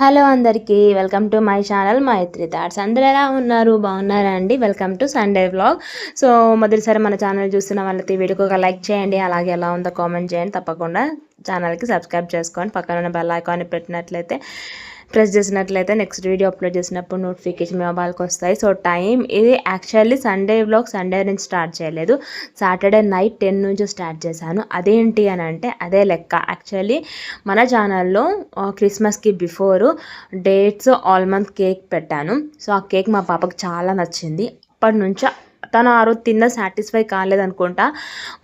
Hello అందరికీ welcome to my channel Maitri thoughts. అందరు ఎలా ఉన్నారు? బాగున్నారా అండి? Welcome to Sunday vlog. So మొదటిసారి మన ఛానల్ చూస్తున్న వాళ్ళకి వీడియోకి ఒక లైక్ చేయండి. అలాగే ఎలా ఉందో కామెంట్ చేయండి. తప్పకుండా ఛానల్కి సబ్స్క్రైబ్ చేసుకోండి పక్కన ఉన్న బెల్ ఐకాన్ పెట్టినట్లయితే ప్రెస్ చేసినట్లయితే నెక్స్ట్ వీడియో అప్లోడ్ చేసినప్పుడు నోటిఫికేషన్ మీ మొబైల్కి వస్తాయి. సో టైం ఇది యాక్చువల్లీ సండే బ్లాగ్ సండే నుంచి స్టార్ట్ చేయలేదు. సాటర్డే నైట్ టెన్ నుంచి స్టార్ట్ చేశాను. అదేంటి అని అంటే అదే లెక్క. యాక్చువల్లీ మన ఛానల్లో క్రిస్మస్కి before dates all month cake పెట్టాను. సో ఆ కేక్ మా పాపకు చాలా నచ్చింది. అప్పటి నుంచి తను ఆ రోజు తిన్న సాటిస్ఫై కాలేదనుకుంటా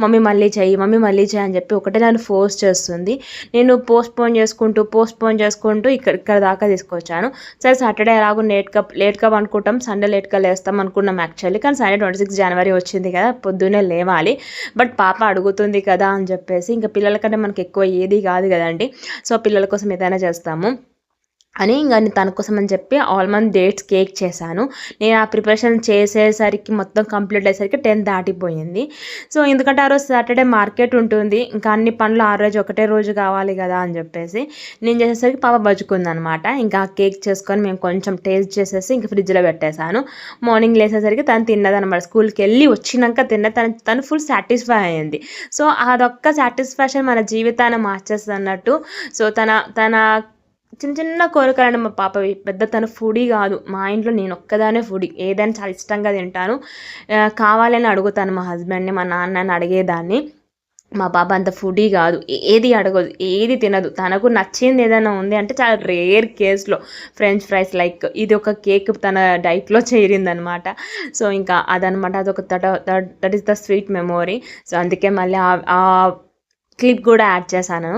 మమ్మీ మళ్ళీ చెయ్యి మమ్మీ మళ్ళీ చెయ్యి అని చెప్పి ఒకటే నన్ను ఫోర్స్ చేస్తుంది. నేను పోస్ట్ పోన్ చేసుకుంటూ పోస్ట్ పోన్ చేసుకుంటూ ఇక్కడ ఇక్కడ దాకా తీసుకొచ్చాను. సరే సాటర్డే ఎలాగో లేట్గా లేట్గా అనుకుంటాం సండే లేట్గా లేస్తాం అనుకున్నాం యాక్చువల్లీ కానీ సండే ట్వంటీ సిక్స్ జనవరి వచ్చింది కదా పొద్దున్నే లేవాలి. బట్ పాప అడుగుతుంది కదా అని చెప్పేసి ఇంకా పిల్లల కంటే మనకి ఎక్కువ ఏది కాదు కదండి. సో పిల్లల కోసం ఏదైనా చేస్తాము. అని ఇంకా తన కోసం అని చెప్పి ఆల్మండ్ డేట్స్ కేక్ చేశాను. నేను ఆ ప్రిపరేషన్ చేసేసరికి మొత్తం కంప్లీట్ అయ్యేసరికి టెన్ దాటిపోయింది. సో ఎందుకంటే ఆ రోజు సాటర్డే మార్కెట్ ఉంటుంది. ఇంకా అన్ని పనులు ఆ రోజు ఒకటే రోజు కావాలి కదా అని చెప్పేసి నేను చేసేసరికి పాప బజుకుంది అనమాట ఇంకా ఆ కేక్ చేసుకొని మేము కొంచెం టేస్ట్ చేసేసి ఇంకా ఫ్రిడ్జ్లో పెట్టేశాను. మార్నింగ్ లేసేసరికి తను తిన్నది అనమాట స్కూల్కి వెళ్ళి వచ్చినాక తిన్న తను తను ఫుల్ సాటిస్ఫై అయ్యింది సో అదొక్క సాటిస్ఫాక్షన్ మన జీవితాన్ని మార్చేస్తుంది అన్నట్టు సో తన తన చిన్న చిన్న కోరికలండి మా పాప పెద్ద తను ఫుడీ కాదు. మా ఇంట్లో నేను ఒక్కదానే ఫుడీ. ఏదైనా చాలా ఇష్టంగా తింటాను. కావాలని అడుగుతాను మా హస్బెండ్ని మా నాన్నని అడిగేదాన్ని. మా పాప అంత ఫుడీ కాదు. ఏది అడగదు. ఏది తినదు. తనకు నచ్చింది ఏదైనా ఉంది అంటే చాలా రేర్ కేస్లో ఫ్రెంచ్ ఫ్రైస్ లైక్ ఇది ఒక కేక్ తన డైట్లో చేరిందనమాట. సో ఇంకా అదనమాట. అదొక that that is the sweet memory. So అందుకే మళ్ళీ ఆ క్లిప్ కూడా యాడ్ చేశాను.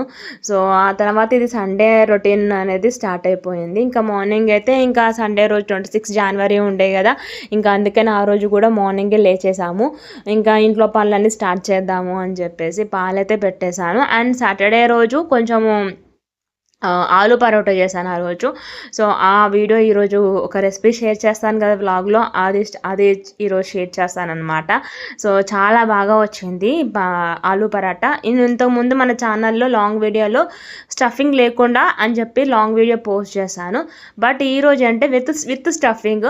సో ఆ తర్వాత ఇది సండే రొటీన్ అనేది స్టార్ట్ అయిపోయింది. ఇంకా మార్నింగ్ అయితే ఇంకా సండే రోజు ట్వంటీ సిక్స్ జనవరి ఉండే కదా ఇంకా అందుకని ఆ రోజు కూడా మార్నింగే లేచేసాము. ఇంకా ఇంట్లో పనులన్నీ స్టార్ట్ చేద్దాము అని చెప్పేసి పాలైతే పెట్టేశాను. అండ్ సాటర్డే రోజు కొంచెము ఆలు పరోటా చేశాను ఆ రోజు. సో ఆ వీడియో ఈరోజు ఒక రెసిపీ షేర్ చేస్తాను కదా బ్లాగ్లో అది అది ఈరోజు షేర్ చేస్తాను అనమాట సో చాలా బాగా వచ్చింది ఆలు పరాటా. ఇంతకుముందు మన ఛానల్లో లాంగ్ వీడియోలో స్టఫింగ్ లేకుండా అని చెప్పి లాంగ్ వీడియో పోస్ట్ చేశాను. బట్ ఈరోజు అంటే విత్ విత్ స్టఫింగ్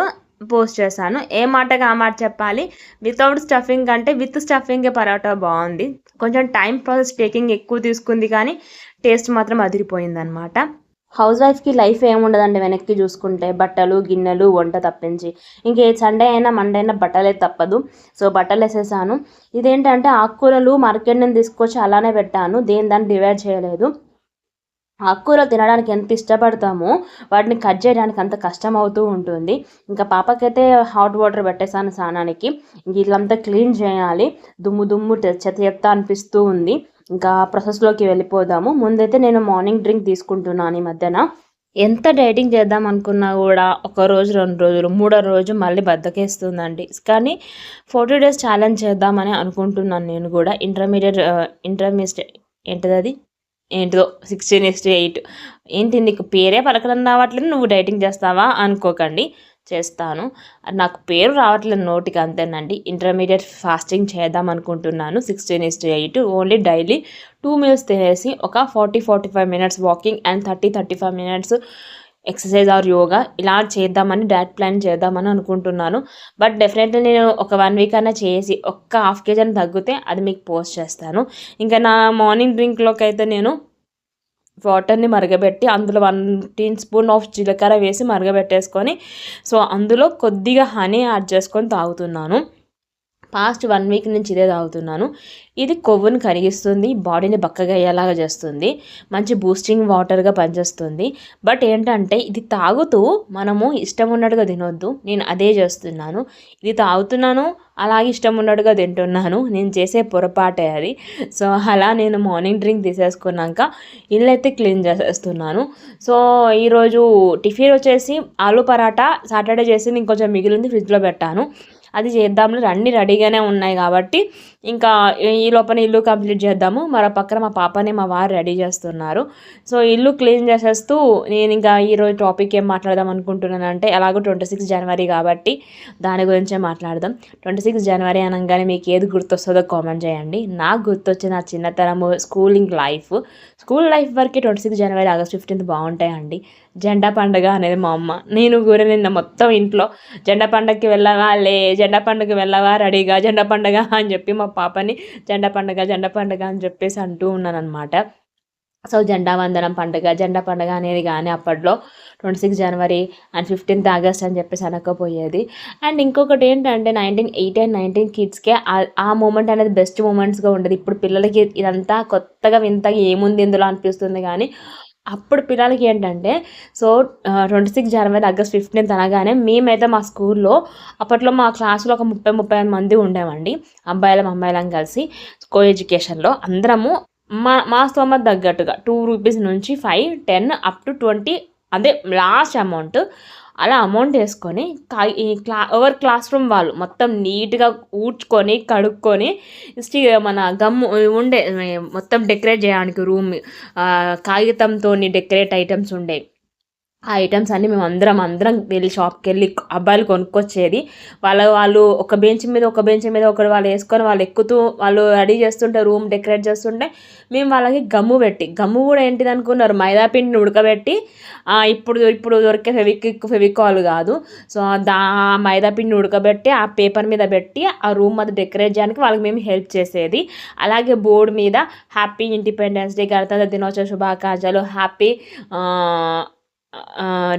పోస్ట్ చేశాను. ఏ మాటగా ఆ మాట చెప్పాలి? వితౌట్ స్టఫింగ్ అంటే విత్ స్టఫింగే పరోటా బాగుంది. కొంచెం టైం ప్రాసెస్ టేకింగ్ ఎక్కువ తీసుకుంది కానీ టేస్ట్ మాత్రం అదిరిపోయిందనమాట హౌస్ వైఫ్కి లైఫ్ ఏముండదండి వెనక్కి చూసుకుంటే బట్టలు గిన్నెలు వంట తప్పించి. ఇంకే సండే అయినా మండే అయినా బట్టలే తప్పదు. సో బట్టలు వేసేసాను. ఇదేంటంటే ఆకుకూరలు మార్కెట్ నుంచి తీసుకొచ్చి అలానే పెట్టాను. దేని దాన్ని డివైడ్ చేయలేదు. ఆకుకూరలు తినడానికి ఎంత ఇష్టపడతామో వాటిని కట్ చేయడానికి అంత కష్టం అవుతూ ఉంటుంది. ఇంకా పాపకైతే హాట్ వాటర్ పెట్టేసాను స్నానానికి. ఇంక ఇట్లంతా క్లీన్ చేయాలి. దుమ్ము దుమ్ము చెత్త చెత్త అనిపిస్తూ ఉంది. ఇంకా ప్రాసెస్లోకి వెళ్ళిపోదాము. ముందైతే నేను మార్నింగ్ డ్రింక్ తీసుకుంటున్నాను ఈ మధ్యన. ఎంత డైటింగ్ చేద్దాం అనుకున్నా కూడా ఒక రోజు రెండు రోజులు మూడో రోజు మళ్ళీ బద్దకేస్తుందండి. కానీ ఫోర్టీ డేస్ ఛాలెంజ్ చేద్దామని అనుకుంటున్నాను నేను కూడా. ఇంటర్మీడియట్ ఇంటర్మీడియట్ ఏంటిది అది? ఏంటిదో సిక్స్టీన్ ఎక్స్టీ ఎయిట్. ఏంటి నీకు పేరే పలకడం రావట్లేదు నువ్వు డైటింగ్ చేస్తావా అనుకోకండి. చేస్తాను. నాకు పేరు రావట్లేదు నోటికి అంతేనండి. ఇంటర్మీడియట్ ఫాస్టింగ్ చేద్దాం అనుకుంటున్నాను. Sixteen is to eight. Only daily two meals తినేసి ఒక forty forty five minutes walking and thirty thirty five minutes exercise or yoga ఇలా చేద్దామని డైట్ ప్లాన్ చేద్దామని అనుకుంటున్నాను. బట్ డెఫినెట్లీ నేను ఒక వన్ వీక్ అయినా చేసి ఒక్క హాఫ్ కేజీ అని తగ్గితే అది మీకు పోస్ట్ చేస్తాను. ఇంకా నా మార్నింగ్ డ్రింక్లోకి అయితే నేను వాటర్ని మరగబెట్టి అందులో వన్ టీ స్పూన్ ఆఫ్ జీలకర్ర వేసి మరగబెట్టేసుకొని సో అందులో కొద్దిగా హనీ యాడ్ చేసుకొని తాగుతున్నాను. పాస్ట్ వన్ వీక్ నుంచి ఇదే తాగుతున్నాను. ఇది కొవ్వును కరిగిస్తుంది బాడీని బక్కగా అయ్యేలాగా చేస్తుంది మంచి బూస్టింగ్ వాటర్గా పనిచేస్తుంది. బట్ ఏంటంటే ఇది తాగుతూ మనము ఇష్టం ఉన్నట్టుగా తినొద్దు నేను అదే చేస్తున్నాను. ఇది తాగుతున్నాను అలాగే ఇష్టం ఉన్నట్టుగా తింటున్నాను నేను చేసే పొరపాటే అది. సో అలా నేను మార్నింగ్ డ్రింక్ తీసేసుకున్నాక ఇల్లు అయితే క్లీన్ చేసేస్తున్నాను. సో ఈరోజు టిఫిన్ వచ్చేసి ఆలు పరాటా సాటర్డే చేసి నేను కొంచెం మిగిలింది ఫ్రిడ్జ్లో పెట్టాను. అది చేద్దాంలే అన్నీ రెడీగానే ఉన్నాయి కాబట్టి ఇంకా ఈ లోపల ఇల్లు కంప్లీట్ చేద్దాము. మరో పక్కన మా పాపని మా వారు రెడీ చేస్తున్నారు. సో ఇల్లు క్లీన్ చేసేస్తూ నేను ఇంకా ఈరోజు టాపిక్ ఏం మాట్లాడదాం అనుకుంటున్నాను అంటే ఎలాగో ట్వంటీ సిక్స్ జనవరి కాబట్టి దాని గురించే మాట్లాడదాం. ట్వంటీ సిక్స్ జనవరి అనగానే మీకు ఏది గుర్తొస్తుందో కామెంట్ చేయండి. నాకు గుర్తొచ్చిన నా చిన్నతనము స్కూలింగ్ లైఫ్. స్కూల్ లైఫ్ వరకు twenty six January August fifteenth బాగుంటాయండి. జెండా పండుగ అనేది మా అమ్మ. నేను కూడా నిన్న మొత్తం ఇంట్లో జెండా పండుగకి వెళ్ళవా? లే జెండా పండుగ వెళ్ళవా? రెడీగా జెండా పండుగ అని చెప్పి మా పాపని జెండా పండుగ జెండా పండుగ అని చెప్పేసి అంటూ ఉన్నాను అనమాట సో జెండా వందనం పండుగ జెండా పండుగ అనేది కానీ అప్పట్లో twenty six January and fifteenth August అని చెప్పేసి అనకపోయేది. అండ్ ఇంకొకటి ఏంటంటే నైన్టీన్ ఎయిటీ అండ్ నైన్టీన్ కిడ్స్కే ఆ మూమెంట్ అనేది బెస్ట్ మూమెంట్స్గా ఉండేది. ఇప్పుడు పిల్లలకి ఇదంతా కొత్తగా వింతగా ఏముంది ఇందులో అనిపిస్తుంది కానీ అప్పుడు పిల్లలకి ఏంటంటే so twenty six January August fifteenth అనగానే మేమైతే మా స్కూల్లో అప్పట్లో మా క్లాస్లో ఒక ముప్పై ముప్పై మంది ఉండేవండి. అబ్బాయిలం అమ్మాయిలం కలిసి కో ఎడ్యుకేషన్లో అందరము మా మా స్తోమత తగ్గట్టుగా టూ రూపీస్ నుంచి five ten up to twenty అదే లాస్ట్ అమౌంట్ అలా అమౌంట్ వేసుకొని ఈ క్లా ఎవర్ క్లాస్ రూమ్ వాళ్ళు మొత్తం నీట్గా ఊడ్చుకొని కడుక్కొని స్టీ మన గమ్ము ఉండే మొత్తం డెకరేట్ చేయడానికి రూమ్ కాగితంతో డెకరేట్ ఐటమ్స్ ఉండేవి ఆ ఐటమ్స్ అన్నీ మేము అందరం అందరం వెళ్ళి షాప్కి వెళ్ళి అబ్బాయిలు కొనుక్కొచ్చేది. వాళ్ళ వాళ్ళు ఒక బెంచ్ మీద ఒక బెంచ్ మీద ఒకటి వాళ్ళు వేసుకొని వాళ్ళు ఎక్కుతూ వాళ్ళు రెడీ చేస్తుంటే రూమ్ డెకరేట్ చేస్తుంటే మేము వాళ్ళకి గమ్ము పెట్టి గమ్ము కూడా ఏంటిది అనుకున్నారు? మైదా పిండిని ఉడకబెట్టి ఇప్పుడు ఇప్పుడు దొరికే ఫెవిక్విక్ ఫెవికాల్ కాదు. సో దా మైదా పిండిని ఉడకబెట్టి ఆ పేపర్ మీద పెట్టి ఆ రూమ్ అది డెకరేట్ చేయడానికి వాళ్ళకి మేము హెల్ప్ చేసేది. అలాగే బోర్డు మీద హ్యాపీ ఇండిపెండెన్స్ డే గణతంత్ర దినోత్సవ శుభాకాంక్షలు హ్యాపీ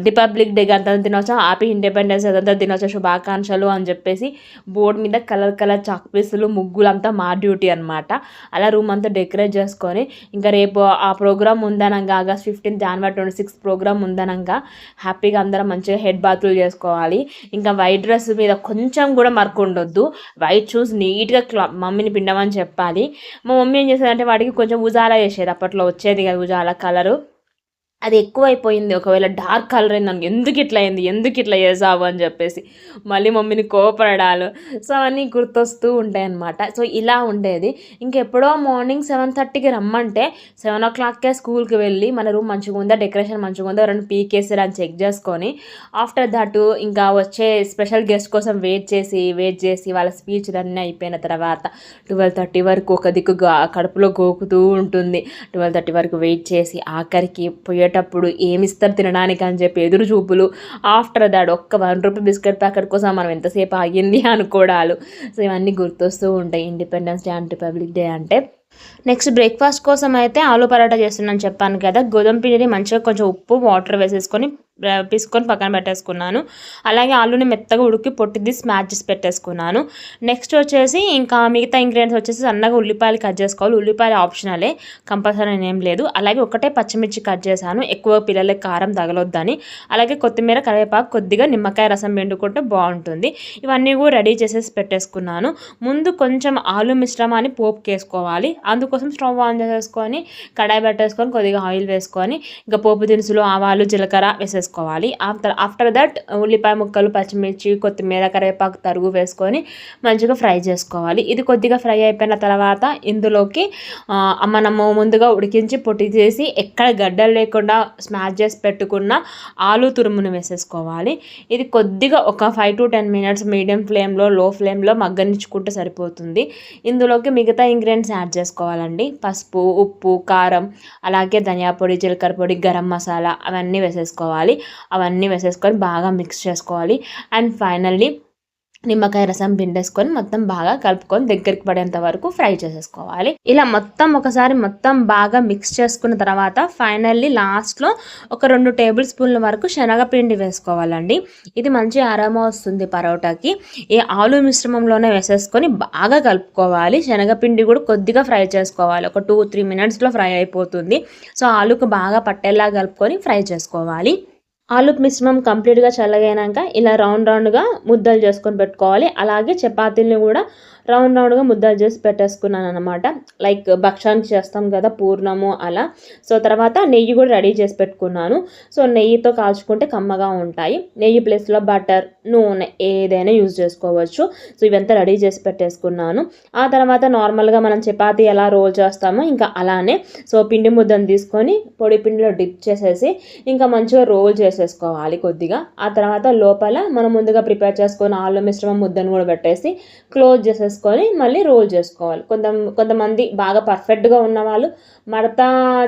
రిపబ్లిక్ డే గణతంత్ర దినోత్సవం హ్యాపీ ఇండిపెండెన్స్ స్వతంత్ర దినోత్సవ శుభాకాంక్షలు అని చెప్పేసి బోర్డు మీద కలర్ కలర్ చాక్ పీసులు ముగ్గులు అంతా మా డ్యూటీ అనమాట అలా రూమ్ అంతా డెకరేట్ చేసుకొని ఇంకా రేపు ఆ program ఉందనంగా August fifteen January twenty six program ఉందనంగా హ్యాపీగా అందరం మంచిగా హెడ్ బాత్లు చేసుకోవాలి. ఇంకా వైట్ డ్రెస్ మీద కొంచెం కూడా మరకు ఉండొద్దు. వైట్ షూస్ నీట్గా క్లా మమ్మీని పిండమని చెప్పాలి. మా మమ్మీ ఏం చేసేదంటే వాటికి కొంచెం ఉజాలా చేసేది. అప్పట్లో వచ్చేది కదా ఉజాలా కలరు అది ఎక్కువైపోయింది. ఒకవేళ డార్క్ కలర్ అయింది అనుకో ఎందుకు ఇట్లా అయింది? ఎందుకు ఇట్లా చేసావు? అని చెప్పేసి మళ్ళీ మమ్మీని కోపడాలు సో అవన్నీ గుర్తొస్తూ ఉంటాయి అనమాట సో ఇలా ఉండేది. ఇంకెప్పుడో మార్నింగ్ సెవెన్ థర్టీకి రమ్మంటే సెవెన్ ఓ క్లాక్కే స్కూల్కి వెళ్ళి మన రూమ్ మంచిగా ఉందా? డెకరేషన్ మంచిగా ఉందా? ఎవరైనా పీకేసారు? అని చెక్ చేసుకొని ఆఫ్టర్ దట్ ఇంకా వచ్చే స్పెషల్ గెస్ట్ కోసం వెయిట్ చేసి వెయిట్ చేసి వాళ్ళ స్పీచ్లు అన్నీ అయిపోయిన తర్వాత ట్వెల్వ్ థర్టీ వరకు ఒక దిక్కు కడుపులో గోకుతూ ఉంటుంది. ట్వెల్వ్ థర్టీ వరకు వెయిట్ చేసి ఆఖరికి పోయే పోయేటప్పుడు ఏమిస్తారు తినడానికి అని చెప్పి ఎదురు చూపులు. ఆఫ్టర్ దాట్ ఒక్క వన్ రూపీ బిస్కెట్ ప్యాకెట్ కోసం మనం ఎంతసేపు ఆగింది అనుకోవడాలు సో ఇవన్నీ గుర్తొస్తూ ఉంటాయి independence day and republic day అంటే. నెక్స్ట్ బ్రేక్ఫాస్ట్ కోసం అయితే ఆలు పరాటా చేస్తున్నాను చెప్పాను కదా. గోధుమ పిండిని మంచిగా కొంచెం ఉప్పు వాటర్ వేసేసుకొని పీసుకొని పక్కన పెట్టేసుకున్నాను. అలాగే ఆలుని మెత్తగా ఉడికి పొట్టిది స్మాచెస్ పెట్టేసుకున్నాను. నెక్స్ట్ వచ్చేసి ఇంకా మిగతా ఇంగ్రీడియంట్స్ వచ్చేసి సన్నగా ఉల్లిపాయలు కట్ చేసుకోవాలి. ఉల్లిపాయలు ఆప్షనలే కంపల్సరీ ఏం లేదు. అలాగే ఒకటే పచ్చిమిర్చి కట్ చేశాను. ఎక్కువ పిల్లలకి కారం తగలొద్దని. అలాగే కొత్తిమీర కరివేపాకు కొద్దిగా నిమ్మకాయ రసం పిండుకుంటే బాగుంటుంది. ఇవన్నీ కూడా రెడీ చేసేసి పెట్టేసుకున్నాను. ముందు కొంచెం ఆలు మిశ్రమాన్ని పోపు వేసుకోవాలి. అందుకోసం స్టవ్ ఆన్ చేసేసుకొని కడాయి పెట్టేసుకొని కొద్దిగా ఆయిల్ వేసుకొని ఇంకా పోపు దినుసులు ఆవాలు జీలకర్ర వేసేసుకోవాలి వేసుకోవాలి. ఆఫ్టర్ ఆఫ్టర్ దట్ ఉల్లిపాయ ముక్కలు పచ్చిమిర్చి కొత్తిమీర కరివేపాకు తరుగు వేసుకొని మంచిగా ఫ్రై చేసుకోవాలి. ఇది కొద్దిగా ఫ్రై అయిపోయిన తర్వాత ఇందులోకి మనము ముందుగా ఉడికించి పొట్టి చేసి ఎక్కడ గడ్డలు లేకుండా స్మాష్ చేసి పెట్టుకున్న ఆలు తురుమును వేసేసుకోవాలి. ఇది కొద్దిగా ఒక five to ten minutes medium ఫ్లేమ్లో లో ఫ్లేమ్లో మగ్గనించుకుంటే సరిపోతుంది. ఇందులోకి మిగతా ఇంగ్రీడియంట్స్ యాడ్ చేసుకోవాలండి. పసుపు ఉప్పు కారం అలాగే ధనియా పొడి జీలకర్ర పొడి గరం మసాలా అవన్నీ వేసేసుకోవాలి. అవన్నీ వేసేసుకొని బాగా మిక్స్ చేసుకోవాలి. అండ్ ఫైనల్లీ నిమ్మకాయ రసం పిండేసుకొని మొత్తం బాగా కలుపుకొని దగ్గరికి పడేంత వరకు ఫ్రై చేసేసుకోవాలి. ఇలా మొత్తం ఒకసారి మొత్తం బాగా మిక్స్ చేసుకున్న తర్వాత ఫైనల్లీ లాస్ట్లో ఒక రెండు టేబుల్ స్పూన్ల వరకు శనగపిండి వేసుకోవాలండి. ఇది మంచి ఆరామ వస్తుంది పరోటాకి. ఈ ఆలు మిశ్రమంలోనే వేసేసుకొని బాగా కలుపుకోవాలి. శనగపిండి కూడా కొద్దిగా ఫ్రై చేసుకోవాలి. ఒక టూ త్రీ మినిట్స్లో ఫ్రై అయిపోతుంది. సో ఆలుకు బాగా పట్టేలా కలుపుకొని ఫ్రై చేసుకోవాలి. ఆలు మిశ్రమం కంప్లీట్గా చల్లగైనాక ఇలా రౌండ్ రౌండ్గా ముద్దలు చేసుకొని పెట్టుకోవాలి. అలాగే చపాతీలను కూడా రౌండ్ రౌండ్గా ముద్దలు చేసి పెట్టేసుకున్నాను అనమాట లైక్ భక్షానికి చేస్తాం కదా పూర్ణము అలా. సో తర్వాత నెయ్యి కూడా రెడీ చేసి పెట్టుకున్నాను. సో నెయ్యితో కాల్చుకుంటే కమ్మగా ఉంటాయి. నెయ్యి ప్లేస్లో బటర్ నూనె ఏదైనా యూజ్ చేసుకోవచ్చు. సో ఇవంతా రెడీ చేసి పెట్టేసుకున్నాను. ఆ తర్వాత నార్మల్గా మనం చపాతీ ఎలా రోల్ చేస్తామో ఇంకా అలానే. సో పిండి ముద్దను తీసుకొని పొడి పిండిలో డిప్ చేసేసి ఇంకా మంచిగా రోల్ చేసేసుకోవాలి కొద్దిగా. ఆ తర్వాత లోపల మనం ముందుగా ప్రిపేర్ చేసుకొని ఆలు మిశ్రమం ముద్దను కూడా పెట్టేసి క్లోజ్ చేసేసి వేసేసుకొని మళ్ళీ రోల్ చేసుకోవాలి. కొంత కొంతమంది బాగా పర్ఫెక్ట్గా ఉన్న వాళ్ళు మడత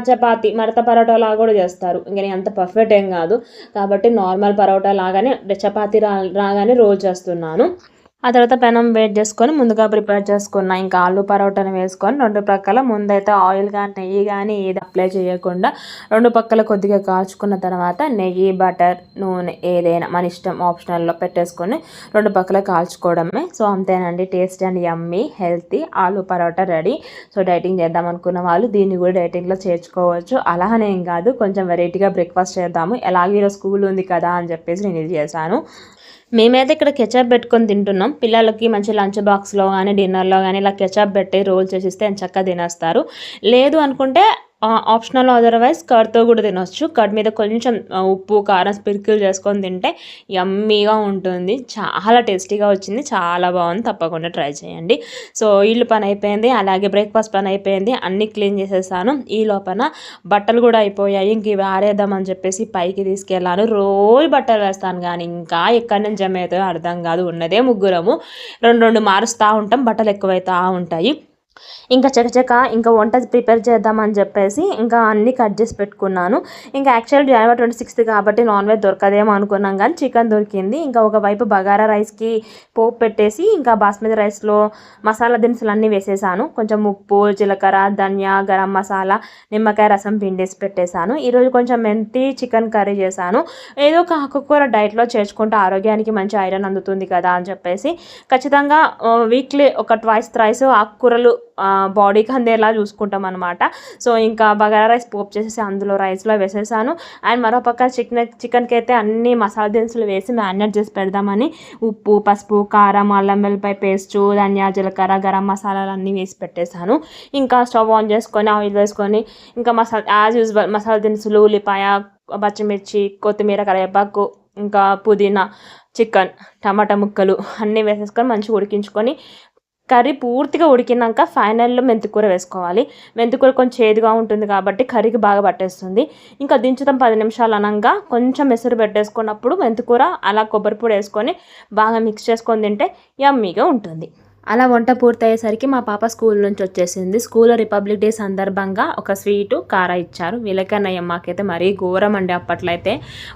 చపాతి మడత పరోటా లాగా కూడా చేస్తారు. ఇంకా నేను అంత పర్ఫెక్ట్ ఏం కాదు. కాబట్టి నార్మల్ పరోటా లాగానే చపాతి రా రాగానే రోల్ చేస్తున్నాను. ఆ తర్వాత పెనం వేట్ చేసుకొని ముందుగా ప్రిపేర్ చేసుకున్న ఇంకా ఆలు పరోటాని వేసుకొని రెండు పక్కల ముందైతే ఆయిల్ కానీ నెయ్యి కానీ ఏది అప్లై చేయకుండా రెండు పక్కల కొద్దిగా కాల్చుకున్న తర్వాత నెయ్యి బటర్ నూనె ఏదైనా మన ఇష్టం ఆప్షనల్లో పెట్టేసుకొని రెండు పక్కల కాల్చుకోవడమే. సో అంతేనండి. Taste and yummy healthy aloo paratha ready. So dieting చేద్దాం అనుకున్న వాళ్ళు దీన్ని కూడా డైటింగ్లో చేర్చుకోవచ్చు. అలానే ఏం కాదు కొంచెం వెరైటీగా బ్రేక్ఫాస్ట్ చేద్దాము. ఎలాగే ఈరోజు స్కూల్ ఉంది కదా అని చెప్పేసి నేను ఇది చేశాను. మేమైతే ఇక్కడ కెచప్ పెట్టుకొని తింటున్నాం. పిల్లలకి మంచి లంచ్ బాక్స్లో కానీ డిన్నర్లో కానీ ఇలా కెచప్ పెట్టి రోల్ చేసిస్తే చక్కగా తినేస్తారు. లేదు అనుకుంటే ఆప్షనల్ అదర్వైజ్ కర్డ్తో కూడా తినొచ్చు. కర్డ్ మీద కొంచెం ఉప్పు కారం స్పిరికిల్ చేసుకొని తింటే యమ్మీగా ఉంటుంది. చాలా టేస్టీగా వచ్చింది. చాలా బాగుంది. తప్పకుండా ట్రై చేయండి. సో ఇల్లు పని అయిపోయింది. అలాగే బ్రేక్ఫాస్ట్ పని అయిపోయింది. అన్నీ క్లీన్ చేసేసాను. ఈ లోపల బట్టలు కూడా అయిపోయాయి. ఇంక ఇవి ఆరేద్దామని చెప్పేసి పైకి తీసుకెళ్ళాను. రోజు బట్టలు వేస్తాను కానీ ఇంకా ఎక్కడి నుంచి జమ అవుతాయో అర్థం కాదు. ఉన్నదే ముగ్గురము. రెండు రెండు మారుస్తూ ఉంటాం. బట్టలు ఎక్కువైతా ఉంటాయి. ఇంకా చకచక ఇంకా వంట ప్రిపేర్ చేద్దామని చెప్పేసి ఇంకా అన్నీ కట్ చేసి పెట్టుకున్నాను. ఇంకా యాక్చువల్ జనవరి ట్వంటీ సిక్స్త్ కాబట్టి నాన్ వెజ్ దొరకదేమో అనుకున్నాం కానీ చికెన్ దొరికింది. ఇంకా ఒకవైపు బగారా రైస్కి పోపు పెట్టేసి ఇంకా బాస్మతి రైస్లో మసాలా దినుసులు అన్నీ వేసేసాను. కొంచెం ఉప్పు జీలకర్ర ధనియా గరం మసాలా నిమ్మకాయ రసం పిండేసి పెట్టేశాను ఈరోజు కొంచెం మెంతి చికెన్ కర్రీ చేశాను. ఏదో ఒక ఆకుకూర డైట్లో చేర్చుకుంటే ఆరోగ్యానికి మంచి ఐరన్ అందుతుంది కదా అని చెప్పేసి ఖచ్చితంగా వీక్లీ ఒక ట్వైస్ థ్రైస్ ఆకుకూరలు బాడీకి అందేలా చూసుకుంటాం అనమాట సో ఇంకా బగారా రైస్ పోప్ చేసేసి అందులో రైస్లో వేసేసాను. అండ్ మరోపక్క చికెన్ చికెన్కి అయితే అన్ని మసాలా దినుసులు వేసి మ్యారినేట్ చేసి పెడదామని ఉప్పు పసుపు కారం అల్లం వెల్లిపాయ పేస్టు ధనియా జీలకర్ర గరం మసాలాలు అన్నీ వేసి పెట్టేశాను ఇంకా స్టవ్ ఆన్ చేసుకొని ఆయిల్ వేసుకొని ఇంకా మసాలా యాజ్ యూజువల్ మసాలా దినుసులు ఉల్లిపాయ పచ్చిమిర్చి కొత్తిమీర కరివేపాకు ఇంకా పుదీనా చికెన్ టమాటా ముక్కలు అన్నీ వేసేసుకొని మంచిగా ఉడికించుకొని కర్రీ పూర్తిగా ఉడికినాక ఫైనల్లో మెంతికూర వేసుకోవాలి. మెంతికూర కొంచెం చేదుగా ఉంటుంది కాబట్టి కర్రీకి బాగా పట్టేస్తుంది. ఇంకా దించుతాం పది నిమిషాలు అనగా కొంచెం మెసరు పెట్టేసుకున్నప్పుడు మెంతికూర అలా కొబ్బరి పొడి వేసుకొని బాగా మిక్స్ చేసుకొని తింటే యమ్మీగా ఉంటుంది. అలా వంట పూర్తయ్యేసరికి మా పాప స్కూల్ నుంచి వచ్చేసింది. స్కూల్లో రిపబ్లిక్ డే సందర్భంగా ఒక స్వీటు కార ఇచ్చారు. వీళ్ళకన్నయ్య మాకైతే మరీ ఘోరం అండి అప్పట్లో అయితే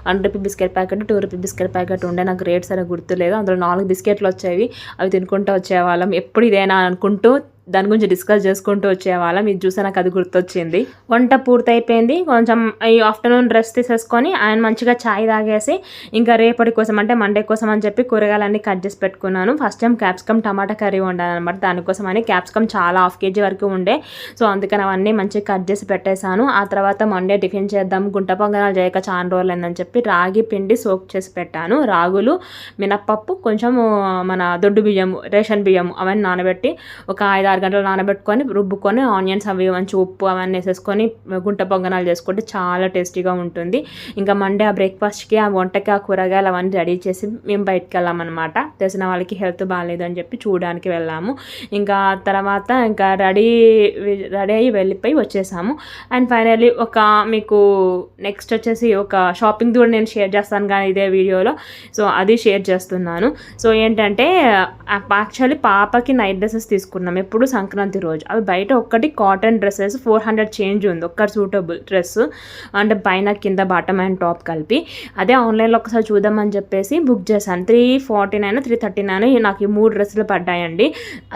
one rupee biscuit packet two rupee biscuit packet ఉండే. నాకు రేట్ సరే గుర్తులేదు. అందులో నాలుగు బిస్కెట్లు వచ్చేవి. అవి తినుకుంటూ వచ్చేవాళ్ళం. ఎప్పుడు ఇదేనా అనుకుంటూ దాని గురించి డిస్కస్ చేసుకుంటూ వచ్చేవాళ్ళం. ఇది చూసా నాకు అది గుర్తొచ్చింది. వంట పూర్తయిపోయింది. కొంచెం ఈ ఆఫ్టర్నూన్ డ్రెస్ తీసేసుకొని ఆయన మంచిగా ఛాయ్ తాగేసి ఇంకా రేపటి కోసం అంటే మండే కోసం అని చెప్పి కూరగాయలన్నీ కట్ చేసి పెట్టుకున్నాను. First time capsicum tomato curry వండాను అనమాట దానికోసం అని క్యాప్సికమ్ చాలా హాఫ్ కేజీ వరకు ఉండే. సో అందుకని అవన్నీ మంచిగా కట్ చేసి పెట్టేశాను. ఆ తర్వాత మండే టిఫిన్ చేద్దాం. గుంట పొంగనాలు చేయక చాలా రోజులైందని చెప్పి రాగి పిండి సోక్ చేసి పెట్టాను. రాగులు మినప్పప్పు కొంచెం మన దొడ్డు బియ్యం రేషన్ బియ్యం అవన్నీ నానబెట్టి ఒక ఐదు ఆరు గంటలు నానబెట్టుకొని రుబ్బుకొని ఆనియన్స్ అవి మంచి ఉప్పు అవన్నీ వేసేసుకొని గుంట పొంగనాలు చేసుకుంటే చాలా టేస్టీగా ఉంటుంది. ఇంకా మండే ఆ బ్రేక్ఫాస్ట్కి ఆ వంటకి ఆ కూరగాయలు అవన్నీ రెడీ చేసి మేము బయటకు వెళ్ళామన్నమాట. తెలిసిన వాళ్ళకి హెల్త్ బాగాలేదని చెప్పి చూడడానికి వెళ్ళాము. ఇంకా తర్వాత ఇంకా రెడీ రెడీ అయ్యి వెళ్ళిపోయి వచ్చేసాము. అండ్ ఫైనల్లీ ఒక మీకు నెక్స్ట్ వచ్చేసి ఒక షాపింగ్ కూడా నేను షేర్ చేస్తాను కానీ ఇదే వీడియోలో. సో అది షేర్ చేస్తున్నాను. సో ఏంటంటే యాక్చువల్లీ పాపకి నైట్ డ్రెస్సెస్ తీసుకున్నాం. ఎప్పుడు ఇప్పుడు సంక్రాంతి రోజు. అవి బయట ఒక్కటి cotton dresses four hundred change ఉంది. ఒక్క సూటబుల్ డ్రెస్ అంటే పైన కింద బాటమ్ అండ్ టాప్ కలిపి. అదే ఆన్లైన్లో ఒకసారి చూద్దామని చెప్పేసి బుక్ చేశాను. Three forty nine three thirty nine నాకు ఈ మూడు డ్రెస్సులు పడ్డాయండి.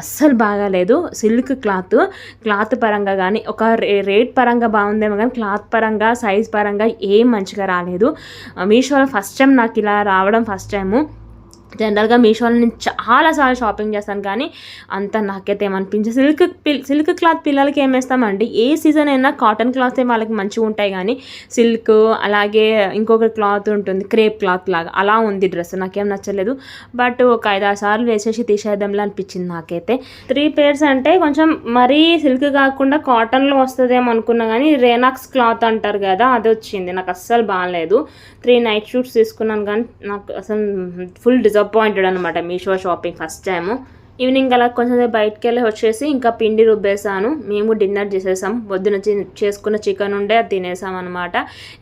అస్సలు బాగాలేదు. సిల్క్ క్లాత్ క్లాత్ పరంగా కానీ ఒక రేట్ పరంగా బాగుందేమో కానీ క్లాత్ పరంగా సైజ్ పరంగా ఏం మంచిగా రాలేదు. మీషోలో ఫస్ట్ టైం నాకు ఇలా రావడం ఫస్ట్ టైము. జనరల్గా మీషోలో నేను చాలాసార్లు షాపింగ్ చేస్తాను కానీ అంత నాకైతే ఏమనిపించదు. సిల్క్ సిల్క్ క్లాత్ పిల్లలకి ఏం వేస్తామండి? ఏ సీజన్ అయినా కాటన్ క్లాత్ వాళ్ళకి మంచిగా ఉంటాయి కానీ సిల్క్ అలాగే ఇంకొక క్లాత్ ఉంటుంది క్రేప్ క్లాత్ లాగా. అలా ఉంది డ్రెస్ నాకేం నచ్చలేదు. బట్ ఒక ఐదారు సార్లు వేసేసి తీసేద్దాంలా అనిపించింది నాకైతే. త్రీ పేర్స్ అంటే కొంచెం మరీ సిల్క్ కాకుండా కాటన్లో వస్తుందేమో అనుకున్నా కానీ రేనాక్స్ క్లాత్ అంటారు కదా అది వచ్చింది. నాకు అస్సలు బాగాలేదు. త్రీ నైట్ షూట్స్ తీసుకున్నాను కానీ నాకు అసలు ఫుల్ డిజర్వ్ డిసప్పాయింటెడ్ అనమాట Meesho shopping first time. Evening అలా కొంచెం బయటకు వెళ్ళి వచ్చేసి ఇంకా పిండి రుబ్బేసాను మేము డిన్నర్ చేసేసాం. పొద్దున చేసుకున్న చికెన్ ఉండే అది తినేసాం అనమాట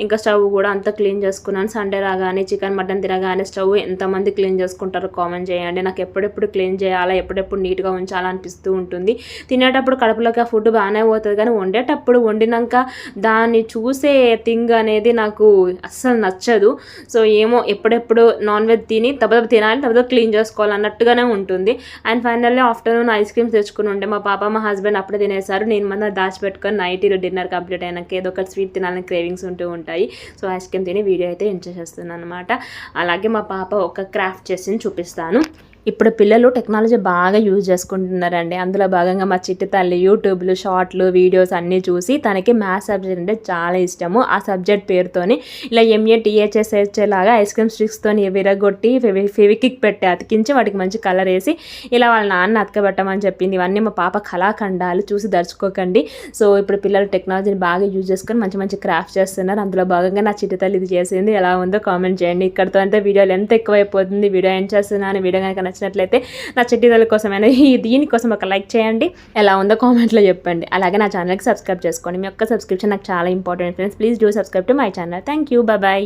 ఇంకా స్టవ్ కూడా అంతా క్లీన్ చేసుకున్నాను. సండే రాగానే చికెన్ మటన్ తినగానే స్టవ్ ఎంతమంది క్లీన్ చేసుకుంటారో కామెంట్ చేయండి. నాకు ఎప్పుడెప్పుడు క్లీన్ చేయాలా ఎప్పుడెప్పుడు నీట్గా ఉంచాలా అనిపిస్తూ ఉంటుంది. తినేటప్పుడు కడుపులోకి ఆ ఫుడ్ బాగానే పోతుంది కానీ వండేటప్పుడు వండినాక దాన్ని చూసే థింగ్ అనేది నాకు అస్సలు నచ్చదు. సో ఏమో ఎప్పుడెప్పుడు నాన్ వెజ్ తిని తప్ప తినాలి తప్ప క్లీన్ చేసుకోవాలి అన్నట్టుగానే ఉంటుంది. And finally afternoon ice creams తెచ్చుకుని ఉండే మా పాప మా హస్బెండ్ అప్పుడే తినేసారు. నేను మన దాచిపెట్టుకొని నైట్ డిన్నర్ కంప్లీట్ అయినాక ఏదో ఒక స్వీట్ తినాలని క్రేవింగ్స్ ఉంటూ ఉంటాయి. సో ఐస్ క్రీమ్ తిని వీడియో అయితే ఎంజాయ్ చేస్తున్నాను అనమాట అలాగే మా పాప ఒక క్రాఫ్ట్ చేసి చూపిస్తాను. ఇప్పుడు పిల్లలు టెక్నాలజీ బాగా యూజ్ చేసుకుంటున్నారండి. అందులో భాగంగా మా చిట్టి తల్లి యూట్యూబ్లు షార్ట్లు వీడియోస్ అన్నీ చూసి తనకి మ్యాథ్స్ సబ్జెక్ట్ అంటే చాలా ఇష్టము. ఆ సబ్జెక్ట్ పేరుతోని ఇలా M A T H S లాగా ఐస్ క్రీమ్ స్టిక్స్తో విరగొట్టి ఫెవి ఫెవికిక్ పెట్టి అతికించి వాటికి మంచి కలర్ వేసి ఇలా వాళ్ళ నాన్న అతకబెట్టమని చెప్పింది. ఇవన్నీ మా పాప కళాఖండాలు చూసి దర్చుకోకండి సో ఇప్పుడు పిల్లలు టెక్నాలజీని బాగా యూజ్ చేసుకొని మంచి మంచి క్రాఫ్ట్ చేస్తున్నారు. అందులో భాగంగా నా చిట్టి తల్లి ఇది చేసింది. ఎలా ఉందో కామెంట్ చేయండి. ఇక్కడతో అంతా వీడియోలు ఎంత ఎక్కువైపోతుంది వీడియో ఏం చేస్తున్నాను. వీడియో కనుక నచ్చినట్లయితే నా చెడ్డీదల కోసమైనా ఈ దీనికోసం ఒక లైక్ చేయండి. ఎలా ఉందో కామెంట్లో చెప్పండి. అలాగే నా ఛానల్కి సబ్స్క్రైబ్ చేసుకోండి. మీ యొక్క సబ్స్క్రిప్షన్ నాకు చాలా important friends. Please do subscribe to my channel. Thank you. Bye